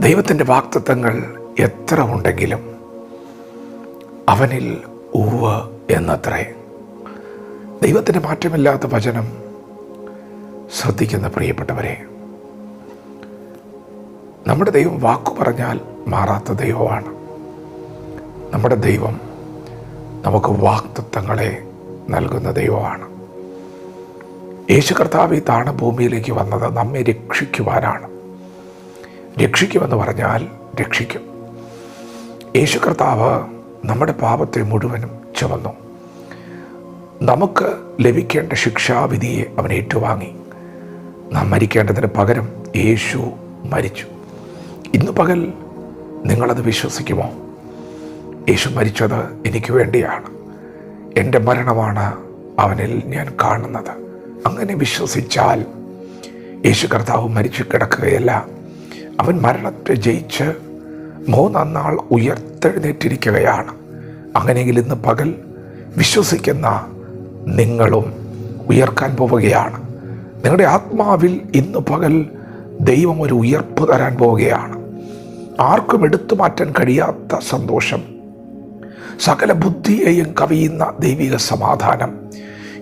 ദൈവത്തിന്റെ വാക്തത്വങ്ങൾ എത്ര ഉണ്ടെങ്കിലും അവനിൽ ഉവ് എന്നത്രേ. ദൈവത്തിന്റെ മാറ്റമില്ലാത്ത വചനം ശ്രദ്ധിക്കുന്ന പ്രിയപ്പെട്ടവരെ നമ്മുടെ ദൈവം വാക്കു പറഞ്ഞാൽ മാറാത്ത ദൈവമാണ്. നമ്മുടെ ദൈവം നമുക്ക് വാക്തത്വങ്ങളെ നൽകുന്ന ദൈവമാണ്. യേശു കർത്താവ് താണ ഭൂമിയിലേക്ക് വന്നത് നമ്മെ രക്ഷിക്കുവാനാണ്. രക്ഷിക്കുമെന്ന് പറഞ്ഞാൽ രക്ഷിക്കും. യേശു കർത്താവ് നമ്മുടെ പാപത്തെ മുഴുവനും ചുമന്നു. നമുക്ക് ലഭിക്കേണ്ട ശിക്ഷാവിധിയെ അവൻ ഏറ്റുവാങ്ങി. നാം മരിക്കേണ്ടതിന് പകരം യേശു മരിച്ചു. ഇന്ന് പകൽ നിങ്ങളത് വിശ്വസിക്കുമോ? യേശു മരിച്ചത് എനിക്ക് വേണ്ടിയാണ്. എന്റെ മരണമാണ് അവനിൽ ഞാൻ കാണുന്നത്. അങ്ങനെ വിശ്വസിച്ചാൽ യേശു കർത്താവ് മരിച്ചു കിടക്കുകയല്ല. അവൻ മരണത്തെ ജയിച്ച് മൂന്നാം നാൾ ഉയർത്തെഴുന്നേറ്റിരിക്കുകയാണ്. അങ്ങനെയെങ്കിൽ ഇന്ന് പകൽ വിശ്വസിക്കുന്ന നിങ്ങളും ഉയർക്കാൻ പോവുകയാണ്. നിങ്ങളുടെ ആത്മാവിൽ ഇന്ന് പകൽ ദൈവം ഒരു ഉയർപ്പ് തരാൻ പോവുകയാണ്. ആർക്കും എടുത്തു മാറ്റാൻ കഴിയാത്ത സന്തോഷം. സകല ബുദ്ധിയെയും കവിയുന്ന ദൈവിക സമാധാനം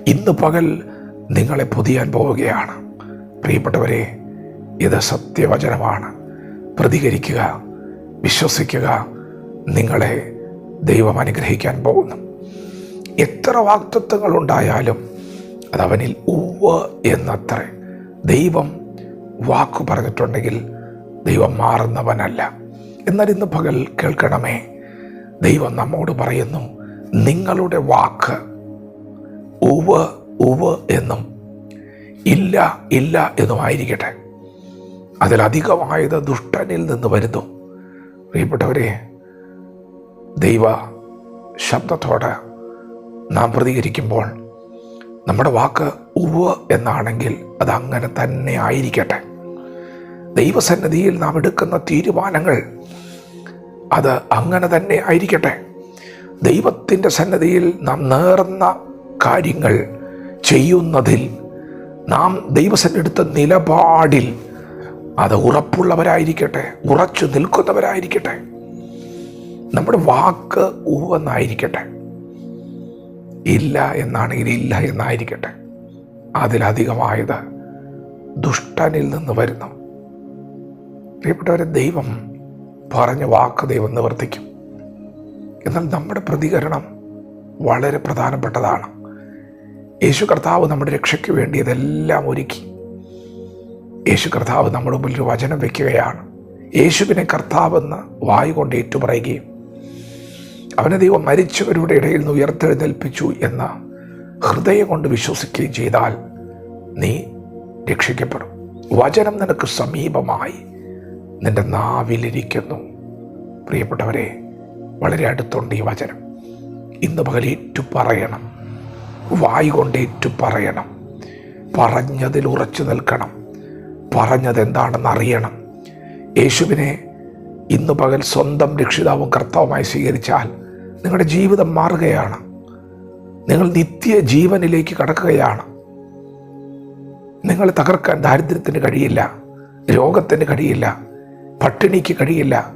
ഇന്ന് പകൽ നിങ്ങളെ പൊതിയാൻ പോവുകയാണ്. പ്രിയപ്പെട്ടവരെ ഇത് സത്യവചനമാണ്. പ്രതികരിക്കുക വിശ്വസിക്കുക നിങ്ങളെ ദൈവം അനുഗ്രഹിക്കാൻ പോകുന്നു. എത്ര വാക്തത്വങ്ങൾ ഉണ്ടായാലും അതവനിൽ ഉവ്വ് എന്നത്ര. ദൈവം വാക്കു പറഞ്ഞിട്ടുണ്ടെങ്കിൽ ദൈവം മാറുന്നവനല്ല. എന്നാൽ ഇന്ന് പകൽ കേൾക്കണമേ ദൈവം നമ്മോട് പറയുന്നു നിങ്ങളുടെ വാക്ക് ഉവ് ഉവ് എന്നും ഇല്ല ഇല്ല എന്നുമായിരിക്കട്ടെ. അതിലധികമായത് ദുഷ്ടനിൽ നിന്ന് വരുന്നു. പ്രിയപ്പെട്ടവരെ ദൈവ ശബ്ദത്തോട് നാം പ്രതികരിക്കുമ്പോൾ നമ്മുടെ വാക്ക് ഉവ് എന്നാണെങ്കിൽ അത് അങ്ങനെ തന്നെ ആയിരിക്കട്ടെ. ദൈവസന്നിധിയിൽ നാം എടുക്കുന്ന തീരുമാനങ്ങൾ അത് അങ്ങനെ തന്നെ ആയിരിക്കട്ടെ. ദൈവത്തിന്റെ സന്നദ്ധിയിൽ നാം നേർന്ന കാര്യങ്ങൾ ചെയ്യുന്നതിൽ നാം ദൈവസന്നെടുത്ത നിലപാടിൽ അത് ഉറപ്പുള്ളവരായിരിക്കട്ടെ ഉറച്ചു നിൽക്കുന്നവരായിരിക്കട്ടെ. നമ്മുടെ വാക്ക് ഉവെന്നായിരിക്കട്ടെ ഇല്ല എന്നാണെങ്കിൽ ഇല്ല എന്നായിരിക്കട്ടെ. അതിലധികമായത് ദുഷ്ടനിൽ നിന്ന് വരുന്നു. പ്രിയപ്പെട്ടവരെ ദൈവം പറഞ്ഞ വാക്ക് ദൈവം നിവർത്തിക്കും. എന്നാൽ നമ്മുടെ പ്രതികരണം വളരെ പ്രധാനപ്പെട്ടതാണ്. യേശു കർത്താവ് നമ്മുടെ രക്ഷയ്ക്ക് വേണ്ടി ഇതെല്ലാം ഒരുക്കി. യേശു കർത്താവ് നമ്മുടെ മുമ്പിൽ ഒരു വചനം വെക്കുകയാണ്. യേശുവിനെ കർത്താവെന്ന് വായു കൊണ്ട് ഏറ്റുപറയുകയും അവനെ ദൈവം മരിച്ചവരുടെ ഇടയിൽ നിന്ന് ഉയർത്തെഴുന്നേൽപ്പിച്ചു എന്ന് ഹൃദയം കൊണ്ട് വിശ്വസിക്കുകയും ചെയ്താൽ നീ രക്ഷിക്കപ്പെടും. വചനം നിനക്ക് സമീപമായി നിന്റെ നാവിലിരിക്കുന്നു. പ്രിയപ്പെട്ടവരെ വളരെ അടുത്തുണ്ട് ഈ വചനം. ഇന്ന് പകൽ ഏറ്റു പറയണം വായു കൊണ്ട് ഏറ്റു പറയണം പറഞ്ഞതിൽ ഉറച്ചു നിൽക്കണം. പറഞ്ഞത് എന്താണെന്ന് അറിയണം യേശുവിനെ ഇന്ന് പകൽ സ്വന്തം രക്ഷിതാവും കർത്താവുമായി സ്വീകരിച്ചാൽ നിങ്ങളുടെ ജീവിതം മാറുകയാണ്. നിങ്ങൾ നിത്യ ജീവനിലേക്ക് കടക്കുകയാണ്. നിങ്ങളെ തകർക്കാൻ ദാരിദ്ര്യത്തിന് കഴിയില്ല രോഗത്തിന് കഴിയില്ല പട്ടിണിക്ക് കഴിയില്ല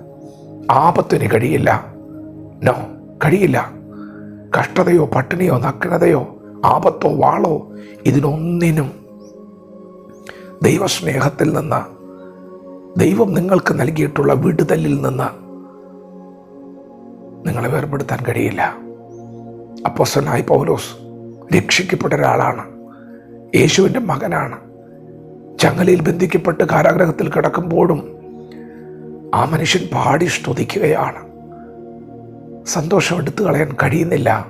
ആപത്തിന് കഴിയില്ല. നോ കഴിയില്ല. കഷ്ടതയോ പട്ടിണിയോ നഗ്നതയോ ആപത്തോ വാളോ ഇതിനൊന്നിനും ദൈവസ്നേഹത്തിൽ നിന്ന് ദൈവം നിങ്ങൾക്ക് നൽകിയിട്ടുള്ള വിടുതലിൽ നിന്ന് നിങ്ങളെ വേർപെടുത്താൻ കഴിയില്ല. അപ്പോസനായി പൗലോസ് രക്ഷിക്കപ്പെട്ട ഒരാളാണ്. യേശുവിന്റെ മകനാണ്. ചങ്ങലയിൽ ബന്ധിക്കപ്പെട്ട് കാരാഗ്രഹത്തിൽ കിടക്കുമ്പോഴും ആ മനുഷ്യൻ പാടി സ്തുതിക്കുകയാണ്. സന്തോഷം എടുത്തു കളയാൻ കഴിയുന്നില്ല.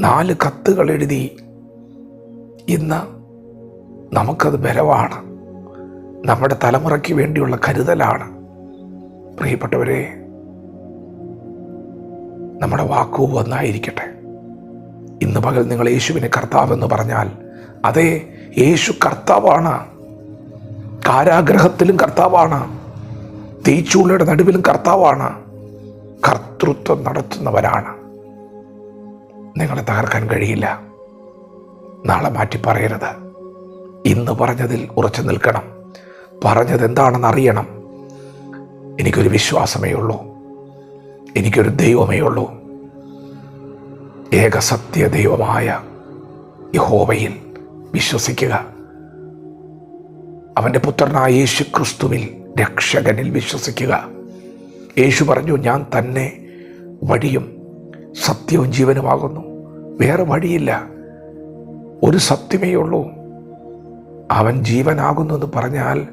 നാല് കത്തുകൾ എഴുതി ഇന്ന് നമുക്കത് ബലമാണ്. നമ്മുടെ തലമുറയ്ക്ക് വേണ്ടിയുള്ള കരുതലാണ്. പ്രിയപ്പെട്ടവരെ നമ്മുടെ വാക്കു ഒന്നായിരിക്കട്ടെ. ഇന്ന് പകൽ നിങ്ങൾ യേശുവിനെ കർത്താവെന്ന് പറഞ്ഞാൽ അതെ യേശു കർത്താവാണ്. കാരാഗ്രഹത്തിലും കർത്താവാണ്. തീച്ചൂളയുടെ നടുവിലും കർത്താവാണ്. കർത്തൃത്വം നടത്തുന്നവരാണ്. നിങ്ങളെ തകർക്കാൻ കഴിയില്ല. നാളെ മാറ്റി പറയരുത് ഇന്ന് പറഞ്ഞതിൽ ഉറച്ചു നിൽക്കണം. പറഞ്ഞത് എന്താണെന്ന് അറിയണം എനിക്കൊരു വിശ്വാസമേ ഉള്ളൂ. എനിക്കൊരു ദൈവമേ ഉള്ളൂ. ഏകസത്യ ദൈവമായ യഹോവയിൽ വിശ്വസിക്കുക. അവന്റെ പുത്രനായ യേശു ക്രിസ്തുവിൽ രക്ഷകനിൽ വിശ്വസിക്കുക. യേശു പറഞ്ഞു ഞാൻ തന്നെ വഴിയും സത്യവും ജീവനുമാകുന്നു. വേറെ വഴിയില്ല. ഒരു സത്യമേ ഉള്ളൂ. അവൻ ജീവനാകുന്നു എന്ന് പറഞ്ഞാൽ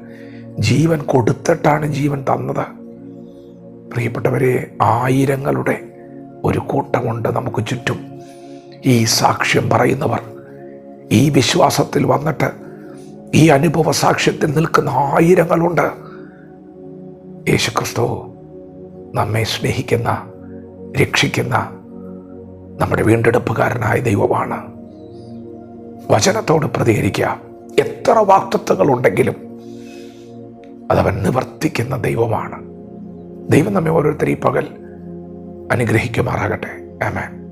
ജീവൻ കൊടുത്തിട്ടാണ് ജീവൻ തന്നത്. പ്രിയപ്പെട്ടവരെ ആയിരങ്ങളുടെ ഒരു കൂട്ടമുണ്ട് നമുക്ക് ചുറ്റും. ഈ സാക്ഷ്യം പറയുന്നവർ ഈ വിശ്വാസത്തിൽ വന്നിട്ട് ഈ അനുഭവ സാക്ഷ്യത്തിൽ നിൽക്കുന്ന ആയിരങ്ങളുണ്ട്. യേശുക്രിസ്തു നമ്മെ സ്നേഹിക്കുന്ന രക്ഷിക്കുന്ന നമ്മുടെ വീണ്ടെടുപ്പുകാരനായ ദൈവമാണ്. വചനത്തോട് പ്രതികരിക്കുക. എത്ര വാക്തത്വങ്ങളുണ്ടെങ്കിലും അതവൻ നിവർത്തിക്കുന്ന ദൈവമാണ്. ദൈവം നമ്മെ ഓരോരുത്തരും ഈ പകൽ അനുഗ്രഹിക്കുമാറാകട്ടെ. ആമേൻ.